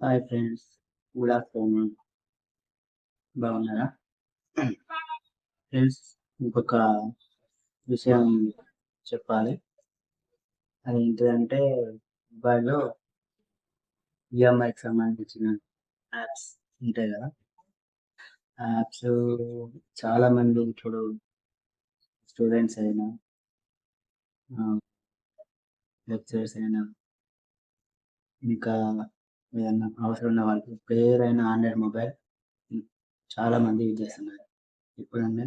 Hi friends good afternoon బాగున్నారా? Friends ఇంకొక విషయం చెప్పాలి. అది ఏంటిదంటే మొబైల్లో ఈఎంఐకి సంబంధించిన యాప్స్ ఉంటాయి కదా. ఆ యాప్స్ చాలా మంది ఇప్పుడు స్టూడెంట్స్ అయినా లెక్చరర్స్ అయినా ఇంకా ఏదన్నా అవసరం ఉన్న వాళ్ళకి పేరైన ఆండ్రాయిడ్ మొబైల్ చాలా మంది యూజ్ చేస్తున్నారు. ఇప్పుడంటే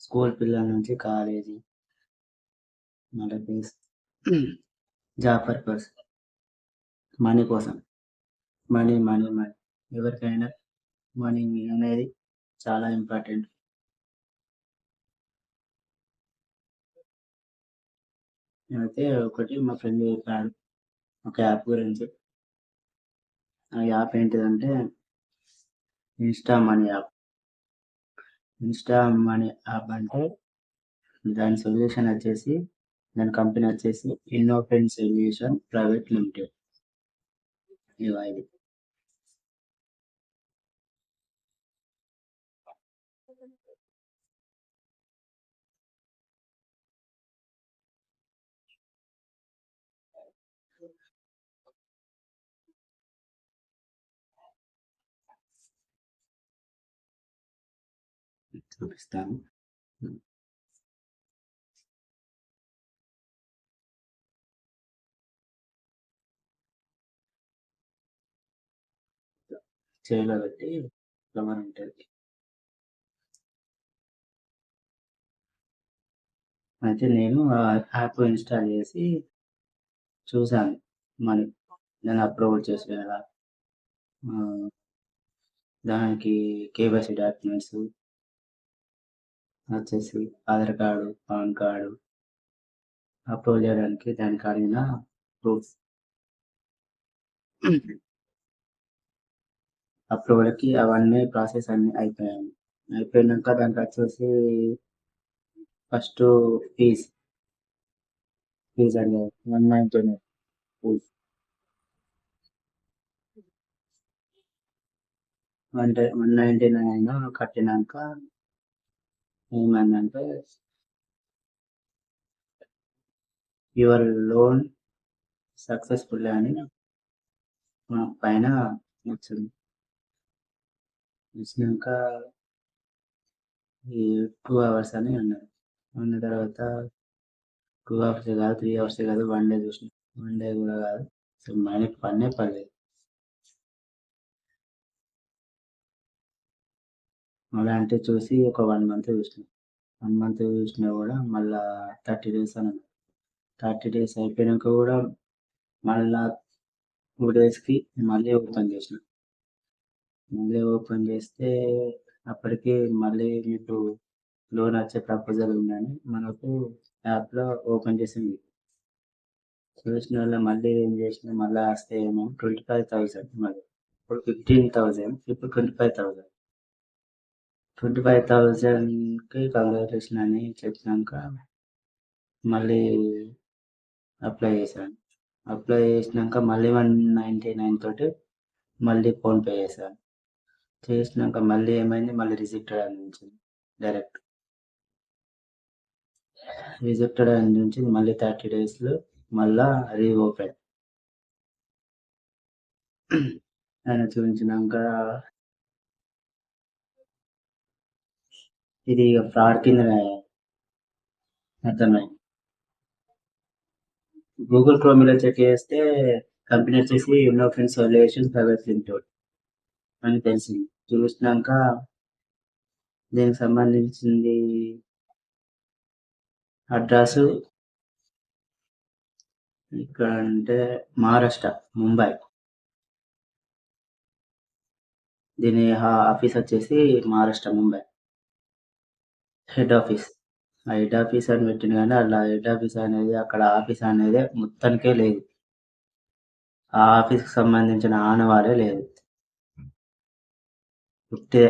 స్కూల్ పిల్లల నుంచి కాలేజీ మళ్ళీ జాబ్ పర్పస్ మనీ కోసం. Money money money. ఎవరికైనా మనీ అనేది చాలా ఇంపార్టెంట్. నేనైతే ఒకటి మా ఫ్రెండ్ చెప్పాడు ఒక యాప్ గురించి. యాప్ ఏంటిదంటే Insta money app. Insta money app అంటే దాని సొల్యూషన్ వచ్చేసి దాని కంపెనీ వచ్చేసి ఇన్నోఫెన్ సొల్యూషన్ ప్రైవేట్ లిమిటెడ్ ఇవా ఇది చూపిస్తాను చేలో పెట్టి ఫ్లవర్ ఉంటుంది అయితే నేను యాప్ ఇన్స్టాల్ చేసి చూశాను మనీ దాన్ని అప్లోడ్ చేసి ఎలా దానికి కేవైసీ డాక్యుమెంట్స్ వచ్చేసి Aadhaar card PAN card. Upload చేయడానికి దానికి అడిగిన ప్రూఫ్. అప్లోడ్కి అవన్నీ ప్రాసెస్ అన్నీ అయిపోయాయి. అయిపోయినాక దానికి వచ్చేసి ఫస్ట్ ఫీజ్. ఫీజ్ అడిగారు one ninety fees one one ninety nine కట్టినాక ఏమైందంటే యువర్ లోన్ సక్సెస్ఫుల్ అని పైన వచ్చింది వచ్చినాక ఈ టూ అవర్స్ అని అన్నారు. ఉన్న తర్వాత టూ అవర్స్ కాదు త్రీ అవర్స్ కాదు వన్ డే చూసిన. వన్ డే కూడా కాదు. సో మనకి పన్నే పడలేదు. అలాంటి చూసి ఒక వన్ మంత్ చూసిన. వన్ మంత్ చూసినా కూడా మళ్ళా థర్టీ డేస్ అని థర్టీ డేస్ అయిపోయినాక కూడా మళ్ళా టూ డేస్కి మళ్ళీ ఓపెన్ చేసిన. మళ్ళీ ఓపెన్ చేస్తే అప్పటికి మళ్ళీ మీకు లోన్ వచ్చే ప్రపోజల్ ఉందని మనకు యాప్లో ఓపెన్ చేసింది. చూసిన వాళ్ళ మళ్ళీ ఏం చేసిన మళ్ళీ వస్తే ఏమో ట్వంటీ ఫైవ్ థౌసండ్ మళ్ళీ ఇప్పుడు ఫిఫ్టీన్ థౌసండ్ ఇప్పుడు twenty five thousand. Twenty five థౌజండ్కి కంగ్రాచులేషన్ అని చెప్పినాక మళ్ళీ అప్లై చేశాను. అప్లై చేసినాక మళ్ళీ వన్ నైంటీ నైన్ తోటి మళ్ళీ ఫోన్పే చేశాను. చేసినాక మళ్ళీ ఏమైంది? మళ్ళీ రిజెక్టెడ్ అని డైరెక్ట్. రిజెక్టెడ్ అని మళ్ళీ థర్టీ డేస్లో మళ్ళా రీఓపెన్. ఆయన చూపించినాక ఇది ఫ్రాడ్ కింద అర్థమై గూగుల్ క్రోమ్లో చెక్ చేస్తే కంపెనీ వచ్చేసి ఇన్నోఫెన్ సొల్యూషన్స్ ప్రైవేట్ లిమిటెడ్ అని తెలిసింది. చూసినాక దీనికి సంబంధించింది అడ్రస్ ఇక్కడ అంటే మహారాష్ట్ర ముంబై దీని ఆఫీస్ వచ్చేసి మహారాష్ట్ర ముంబై హెడ్ ఆఫీస్. ఆ హెడ్ ఆఫీస్ అని పెట్టిన కానీ అలా హెడ్ ఆఫీస్ అనేది అక్కడ ఆఫీస్ అనేది మొత్తానికే లేదు. ఆ ఆఫీస్కి సంబంధించిన ఆనవాలే లేదు. పుట్టే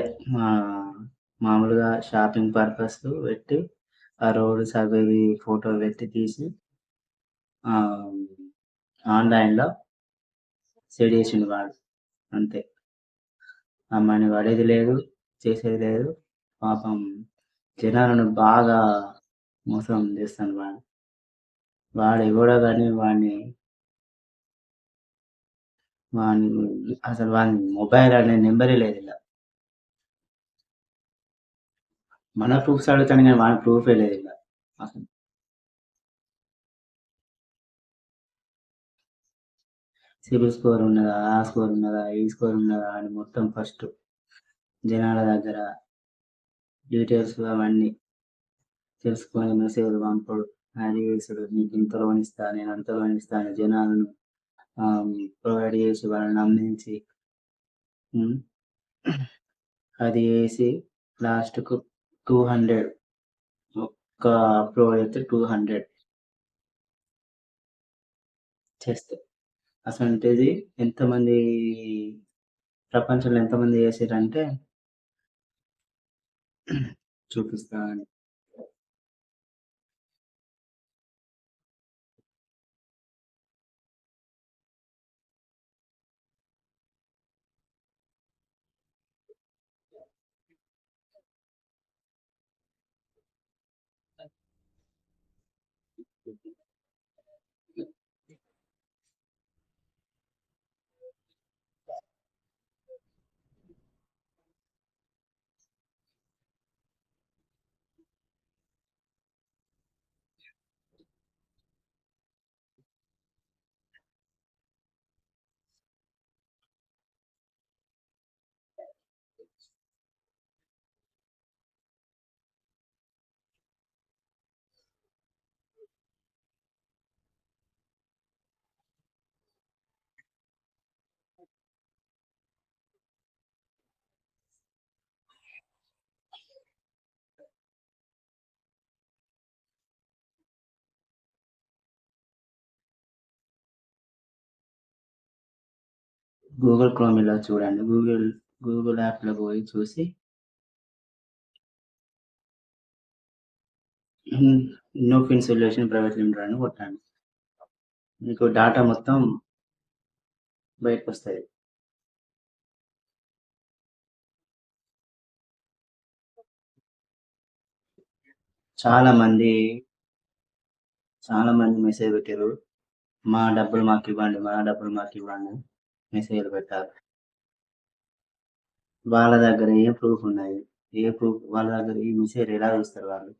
మామూలుగా షాపింగ్ పర్పస్ పెట్టి ఆ రోడ్ సర్వేది ఫోటో పెట్టి తీసి ఆన్లైన్లో సెట్ చేసిండు వాడు. అంతే. అమ్మాయిని పడేది లేదు చేసేది లేదు. పాపం జనాలను బాగా మోసం చేస్తాను వాడు. వాడు ఎవడో కానీ వాడిని వాడిని అసలు వాడి మొబైల్ అనే నెంబరే లేదు ఇలా. మన ప్రూఫ్స్ అడుగుతాను కానీ వాడి ప్రూఫే లేదు ఇలా. అసలు. సిబిల్ స్కోర్ ఉన్నదా ఆ స్కోర్ ఉన్నదా ఈ స్కోర్ ఉన్నదా అని మొత్తం ఫస్ట్ జనాల దగ్గర డీటెయిల్స్ అవన్నీ తెలుసుకొని మెసేజ్ పంపుడు. అది చేసుడు నీకు ఇంత ఇస్తా నేను అంత ఇస్తాను జనాలను ప్రొవైడ్ చేసి వాళ్ళని నమ్మించి అది వేసి లాస్ట్కు టూ హండ్రెడ్ ఒక్క అప్లోడ్ అయితే టూ హండ్రెడ్ చేస్తే. అసలు ఎంతమంది ప్రపంచంలో ఎంతమంది చేసారంటే took a stand Google Chrome ఇలా చూడండి. గూగుల్ గూగుల్ యాప్లో పోయి చూసి ఇన్నోఫిన్ సొల్యూషన్ ప్రైవేట్ లిమిటెడ్ అని కొట్టండి. మీకు డాటా మొత్తం బయటకు వస్తుంది చాలా మంది చాలా మంది మెసేజ్ పెట్టారు మా డబ్బులు మాకు ఇవ్వండి మా డబ్బులు మాకు ఇవ్వండి. మెసేజ్లు పెట్టారు వాళ్ళ దగ్గర ఏ ప్రూఫ్ ఉన్నాయి? ఏ ప్రూఫ్ వాళ్ళ దగ్గర ఈ మెసేజ్ ఎలా చూస్తారు వాళ్ళు?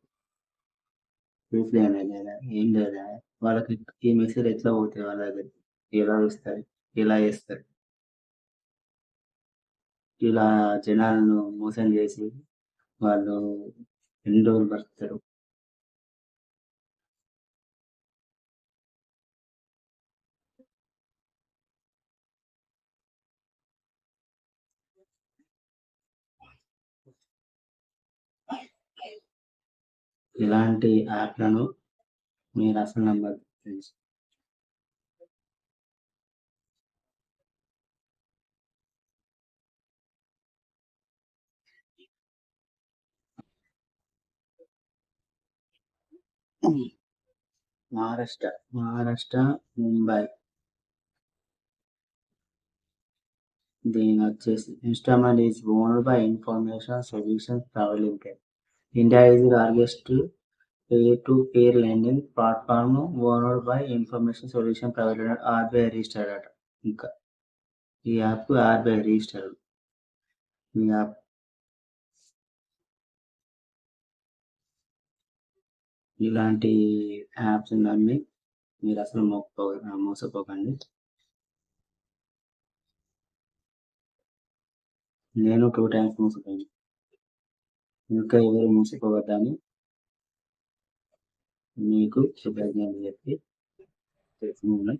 ప్రూఫ్ లేదా లేదా? ఏం లేదా? వాళ్ళకి ఈ మెసేజ్ ఎట్లా పోతాయి వాళ్ళ దగ్గర? ఎలా చూస్తారు? ఎలా చేస్తారు? ఇలా జనాలను మోసం చేసి వాళ్ళు ఎన్ని రోజులు బతుకుతారు ఇలాంటి యాప్లను మీరు అసలు నంబర్ తెలుసు మహారాష్ట్ర మహారాష్ట్ర ముంబై. దీని వచ్చేసి instalment is owned by information solutions private limited India is largest peer to peer lending platform owned by information solution private RBI RBI registered అట ఇంకా ఈ యాప్ ఆర్బీఐ రిజిస్టర్డ్ ఈ యాప్ ఇలాంటి యాప్స్ నమ్మి మీరు అసలు మోసపో మోసపోకండి. నేను టూ టైమ్స్ మోసపోయాను. ఇంకా ఎవరు మోసపోవద్దని మీకు శుభాజ్ఞలు చెప్పి తెలుసుకున్నాను